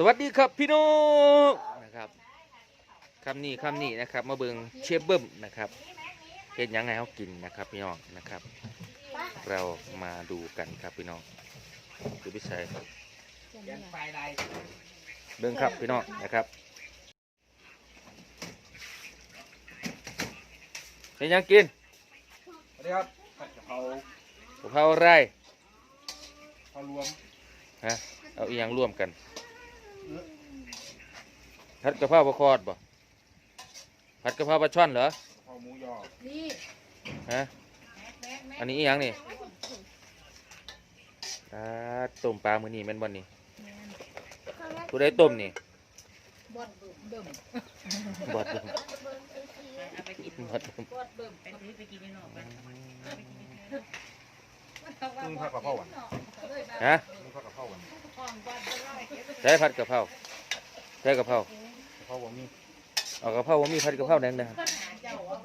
สวัสดีครับพี่น้องนะครับคำนี้คำนี้นะครับมาเบิงเชฟเบิ้มนะครับเห็นยังไงเขากินนะครับพี่น้องนะครับ เรามาดูกันครับพี่น้องดูพิชัยยังไฟใดเบิ้งครับพี่น้องนะครับเห็นยังกินสวัสดีครับผัดกะเพรากะเพราอะไรข้าวรวมฮะเอาอีหยังร่วมกัน ผัดกะเพราปลาคอดบ่ผัดกะเพราปลาช่อนเหรอกะเพราหมูยอนี่ฮะอันนี้อีหยังนี่อ่าต้มปลามื้อนี้แม่นบ่นี่ผู้ใดต้มนี่บดเบิ่มบอดเบิ่มเอาไปกินบอดเบิ่มบดเบิ่มไปซื้อไปกินในนอกกัน มึงผัดกะเพราหวานฮะมึงผัดกะเพราหวานของบดเบิ่มใช้ผัดกะเพราใช้กะเพรากะเพราบ่มีเอากะเพราบ่มีผัดกะเพราแดงๆเจ้าว่า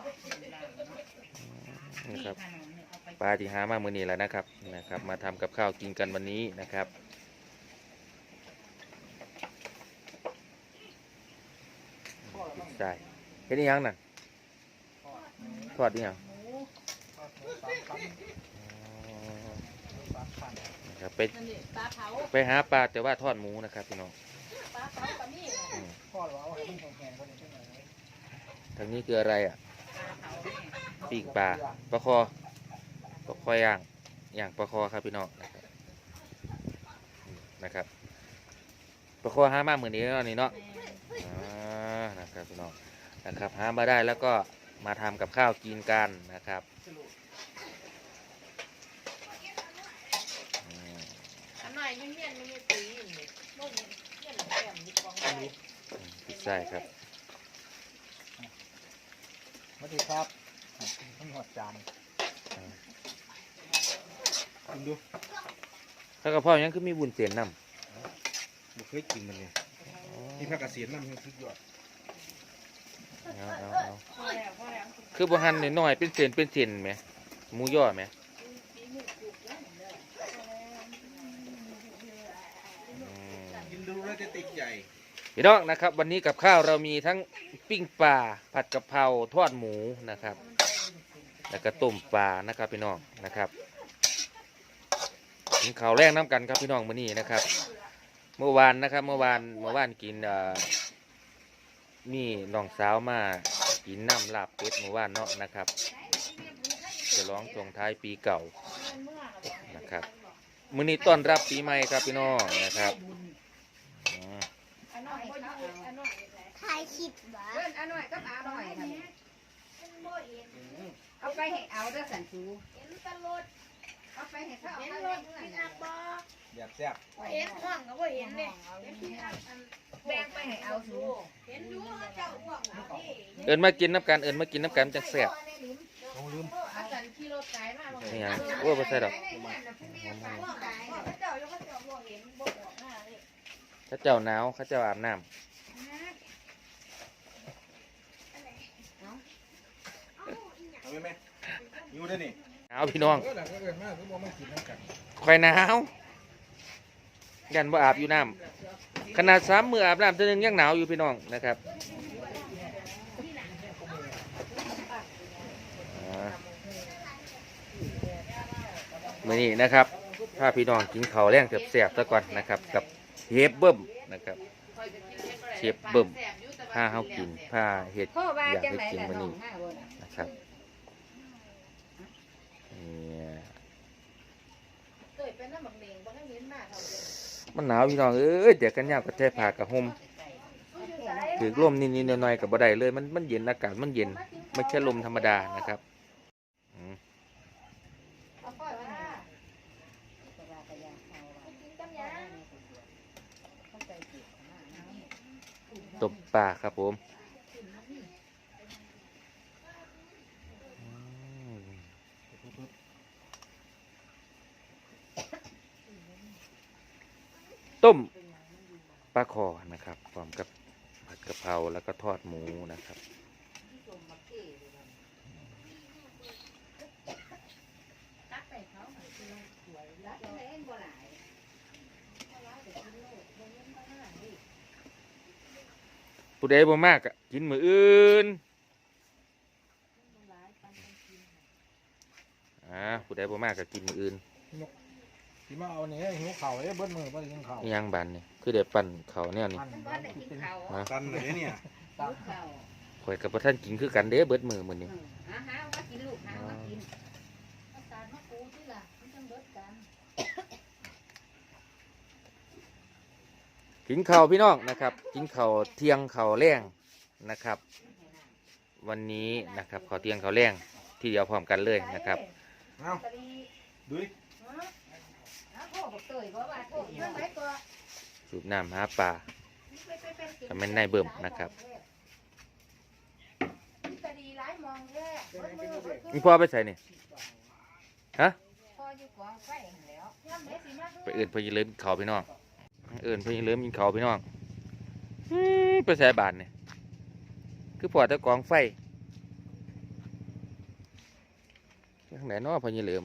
นี่ครับขนมเนี่ยเอาไปปลาที่หามามื้อนี้แล้วนะครับนะครับ มาทำกับข้าวกินกันวันนี้นะครับใช่เฮ็ดอีหยังนั่นทอดอีหยังอ๋อ นะครับไปนั่นนี่ปลาเผาไปหาปลาแต่ว่าทอดหมูนะครับพี่น้องปลาเผาก็มีอืมพ่อเราเอาให้มันแข็งๆก็ได้ใช่ไหมทางนี้คืออะไรอะปลาเผาเนี่ยปีกปลาปลาคอปลาคอย่างอย่างปลาคอครับพี่น้องนะครับอืมนะครับปลาคอหามาเหมือนนี้เนาะนี่เนาะ อ่านะครับพี่น้องนะครับหามาได้แล้วก็มาทำกับข้าวกินกันนะครับอืม อันหน่อ ยยุ่งเงี้ยมันมีตีนนี่บ่มีเงี้ยแก้มนี่กองไว้พิซซ่าครับสวัสดีครับต้องหอดจานกินดูถ้ากระเพราะยังคือมีบุญเสียนนำบุเคยกินมันเลยที่ผักกระเสียนน้ำมันสุดยอดเอาเอาเอาพอแล้วพอแล้วคือบ่หั่นน้อยๆเป็นเส้นเป็นเส้นไหมหมูย่อไหมอืม กินดูแล้วจะติดใจ พี่น้องนะครับ วันนี้กับข้าวเรามีทั้งปิ้งปลาผัดกะเพราทอดหมูนะครับ แล้วก็ต้มปลานะครับพี่น้องนะครับกินข้าวแรกน้ำกันครับพี่น้องมื้อนี้นะครับ เมื่อวานนะครับ เมื่อวานเมื่อวานกินเอ่อมีน้องสาวมากินน้ำลาบเป็ดเมื่อวานเนาะนะครับจะร้องส่งท้ายปีเก่านะครับมื้อนี้ต้อนรับปีใหม่ครับพี่น้องนะครับอืม อันหน่อยบ่อยู่อันหน่อย ถ่ายค ลิปวะเอิ้นอันหน่อยกับอาหน่อยครับเอาไปให้เอาเด้อสันสูเห็นตลดเอาไปให้เขาเอาเห็นไปรเรื่ถอยพิๆอัพบออยากแซ่บเห็นห้องก็บ่เห็นเลยเห็นพิอัพอันแบ่งไปให้เอาสูเห็นอยู่เขาเจ้าอ้วกเอาดิเอินมากินน้ำกันเอินมากินน้ำกันจังแซ่บน้องลืมอาจารย์ขี่รถไกลมาบ่นี่ไงโอ้ยบ่ใช่ดอกอ้วกตายเขาเจ้าอยู่เขาเจ้าบ่เห็นบ่บอกหน้าเลยเข้าเจ้าหนาวเข้าเจ้าอาบน้เอาไหมแม่อยู่ได้นี่ำหนาวพี่น้องเออหลังก็เกิดมากก็บอกไม่กินน้ำกันคอยหนาวยันว่าอาบอยู่น้ำขนาดสามมืออาบน้ำตัวหนึงยังหนาวอยู่พี่น้องนะครับอ่ามื่อนี้นะครับถ้าพี่น้องกินข้าวแรงแซ่บๆซะก่อนนะครับ กับเชฟเบิ้มนะครับเชฟเบิ่มผ้าเฮากินผ้าเห็ดพ่อว่าอยากจังให้ไหนกินล่ะวันน้อนี้ งมาบ่น่ะ นะครับเนี่ย เคยเป็นน้ำบักเดงบ่ทันเห็น มันหนาวพี่น้องเอ้ยเดี๋ยวกันยามกระแทกผ้ากับห่มถือลมนิดๆหน่อยๆกับบ่ได้เลย มันมันเย็นอากาศมันเย็น ไม่ใช่ลมธรรมดานะครับอืมเอาค่อยว่ากินกับหยังตบปลาครับผม ต้มปลาคอนะครับพร้อมกับผัดกะเพราแล้วก็ทอดหมูนะครับปุ้ยเดยผู้ใดบ่มากก็กินมืออื่นอ่าผู้ใดบ่มากก็กินมืออื่น ที่มาเอาเนี่ยหิวเข่าเอ้ยเบิ้ลมือเบิ้ลกินเข่าอิหยังบันนี่คือได้ปั่นข้าวแนวนี้ปั่นบ้านไหนกินข้าวฮะตันไหนเนี่ย ลูกข้าวข่อยกับบ่ทันกินคือกันเด้เบิดมื้อมื้อนี้อาหารมากินลูกหามากินอาสารมาปูที่ล่ะมันต้องลดกันกินข้าวพี่น้องนะครับ กินข้าวเที่ยงข้าวแรงนะครับ วันนี้นะครับข้าวเที่ยงข้าวแรงที่เดียวพร้อมกันเลยนะครับ เอาดูดิเอาพ่อ บอกเตยว่าว่าพ่อเรื่องไหนก็สูบน้ำหาปลาก็แม่นนายเบิ่มนะครับจะดีหลายมองแท้เบิดมือเบิดมืมีพ่อไปใส่นี่ฮะพ่ออยู่กองไฟหั่นแหล้วย่ำไหนสิมาไปเอื่นพี่เลิมกินข้าวพี่น้องเอื่นพี่เลิมกินข้าวพี่น้องอื้อไปใส่บานเนี่ยคือพอแตะกองไฟทางไหนเนาะพี่เลิม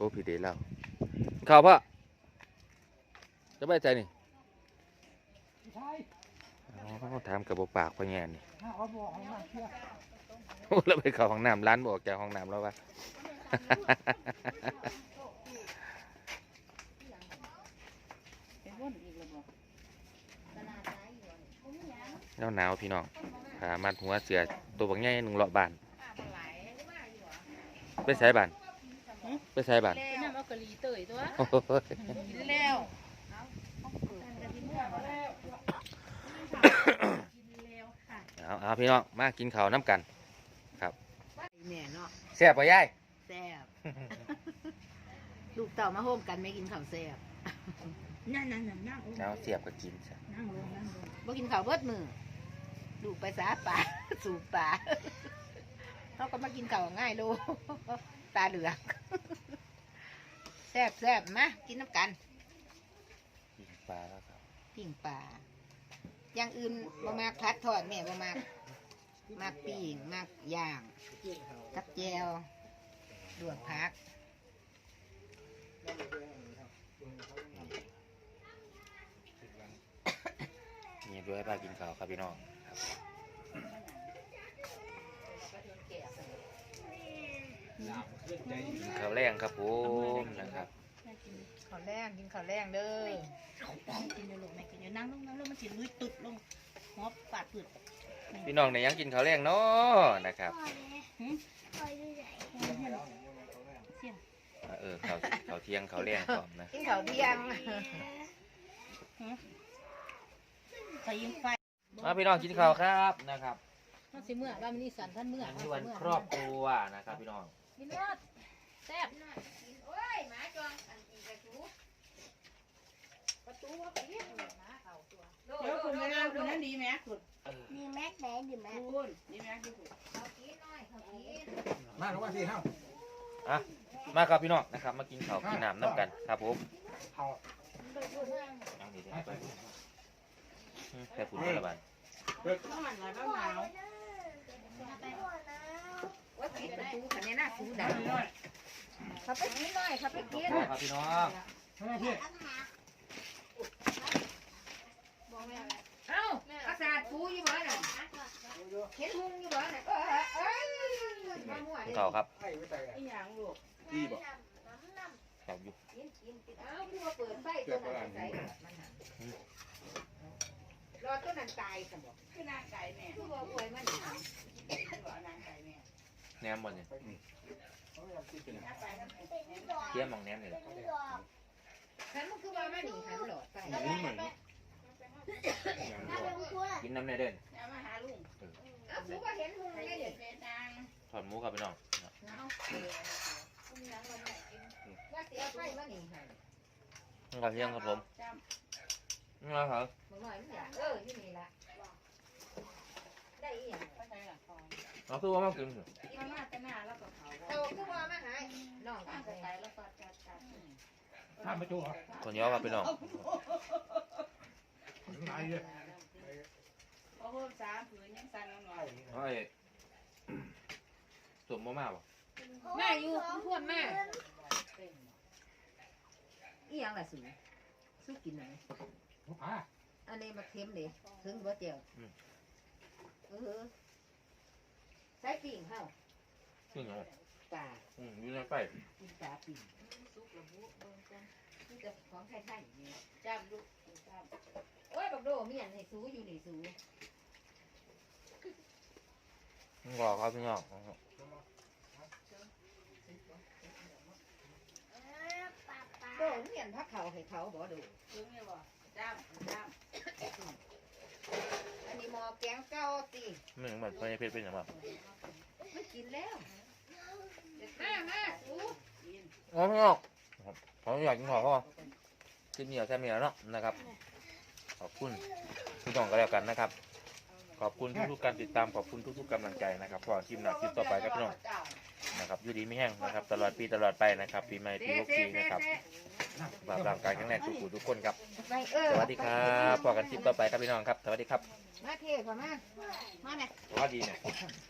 โอ้พี่เดชแล้วข้าวพ่อจะไปใจนี่อ๋อถามกับบปากพ่อแง่นี่โอ้แล้วไปเข้าห้องน้ำร้านบอกจากห้องน้ำแล้ววะเป็นวนอีกแล้วบ่แล้วหนาวพี่น้องขามัดหัวเสือตัวบางใหญ่หนึ่งเลาะบานไปใส่บานไป ใส่บานเป็นน้ำเอากะหรี่เตยตัวโอ้ยกินแล้วเอาเอาพี่น้องมากินข้าวน้ำกันแม่เนาะแซ่บป่ะยายแซ่บลูกเต่ามาโฮมกันไม่กินข้าวแซ่บนั่นนั่นนั่นนั่งเอาเสียบก็กินซะนั่งลงนั่งลงบ่กินข้าวเบิดมือลูกไปสาป่าสู่ป่าเขาก็มากินข้าวง่ายโลตาเหลือก แซ่บแซ่บมากินน้ำกันกินปลาแล้วครับปิ้งปลาอย่างอื่นบ่มากพัดทอดแม่บ่มากมากปิ้งมากย่างกับแจวลวกผักนี่ด้วยป้ากินข้าวครับพี่น้องครับกิน ข้าวแรงครับผมนะครับข้าวแรงกินข้าวแรงเด้อกินเลยลูกแม่กินอยู่นั่งลงนั่งลงมันสิลุยตุดลงหัวปาดปืดพี่น้องในยยังกินข้าวแรงเนาะนะครับเออข้าวข้าวเที่ยงข้าวแรงพร้อมนะกินข้าวเที่ยงใส่ยิงไฟมาพี่น้องกินข้าวครับนะครับมันสิเมื่อว่ามันนี่สันท่านเมื่ออันนี้วันครอบครัวนะครับพี่น้อง กินรอดแซ่บโอ้ยหมาจองอันอีกประตูประตูว่าปิดหมาเข้าตัวเดี๋ยวคุณไม่ได้คุณนั่นดีไหมคุณมีแม็กไหนดิแม็กคุณดีไหมดีคุณเขากินน้อยเขากินมาลงมาสิเฮาอะมาครับพี่น้องนะครับ มากินข้าวกินน้ำน้ำกันครับผมเฮาเอาดีๆไปอืมแค่ฝุ่นละบาทน้ำมันไหลบ้างหนาว ว่าปิดประตูคันนี้น่าสูดังเขาไปกินน้อยเขาไปกินครับพี่น้องเอ้าอาสาดปูอยู่บ่น่ะเห็นหุงอยู่บ่น่ะเออเอ้ยมามั่วกินเลยข้าครับไอ้ไว้ใจอีหยังลูกดีบ่ครับอยู่กินกินกินเอ้าพี่ว่าเปิดไฟตัวนั้นใส่มันหันรอตัวนั้นตายสมบ่คือนางไก่แม่คือว่าป่วยมันหันคือนางไก่แม่ แหนมบนเนี่ยเที่ยมมองแหนมนี่แหละฉันมันคือว่ามันหนีหันหลอดไปนี่เหมือนกินน้ำในเด่นเอามาหาลุงเอ้าคือว่าเห็นหุงใส่ไงเด็เด็ดเป็นนางถอดหมูครับพี่น้องว่าเสียไฟมันหนีหันนี่ครับเที่ยงครับผมจนี่ครับมึงหน่อยมึงอยากเออที่นี่ละได้อีหยังำเข้าใจหลัง คอเราคือว่ามากินสิมามาแต่หน้าแล้วก็เขาโตคือว่ามาหาน้องตั้กังนแต่ไปไก่แล้วก็จัดจัดข้ามไปจูเหรอคนย้อครับพี่น้องนายเลยพอเพิ่มสามผืนยังสั่นหน่อยเฮ้ยสวมบ่มาบ่แม่อยู่ทวนแม่เต็มอีหยังล่ะสูสู้กินหน่อยอ่าอันนี้มาเค็มดิถึงบ่เจียวอืมเออ ใส่ปิ่งเฮาซึ่งเอาปลาอืมอยู่ในไฟปิ่งปลาปิ่งสุกระบุเบิ่งกันนี่จะของไทยๆนี่จ้ามลูกจ้ามโอ้ยบักโดมีอันให้สูอยู่นี่สูงอกครับพี่น้องโดมีอันพักเขาให้เขาบ่โดถึงเนี่ยบ่จ้ามจ้าม อันนี้หมอแกงเก้าติไม่เหมือนไฟเพชรเป็นอย่างแบบไม่กินแล้วมามาสูอ๋อพี่น้องผมอยากกินขอพ่อกินเหนียวแซ่บเหนียวเนาะนะครับ ขอบคุณพี่น้องก็แล้วกันนะครับ ขอบคุณทุกๆการติดตามขอบคุณทุกๆกำลังใจนะครับพอคลิปหน้าคลิปต่อไปครับพี่น้องนะครับอยู่ดีไม่แห้งนะครับ ตลอดปีตลอดไปนะครับ ปีใหม่ปีหกปีนะครับ ฝากร่างกายแข็งแรงทุกผู้ทุกคนครับไปเออสวัสดีครับพอกันคลิปต่อไปครับพี่น้องครับ สวัสดีครับ มาเทก่อนมา มาเนี่ยสวัสดีเนี่ยม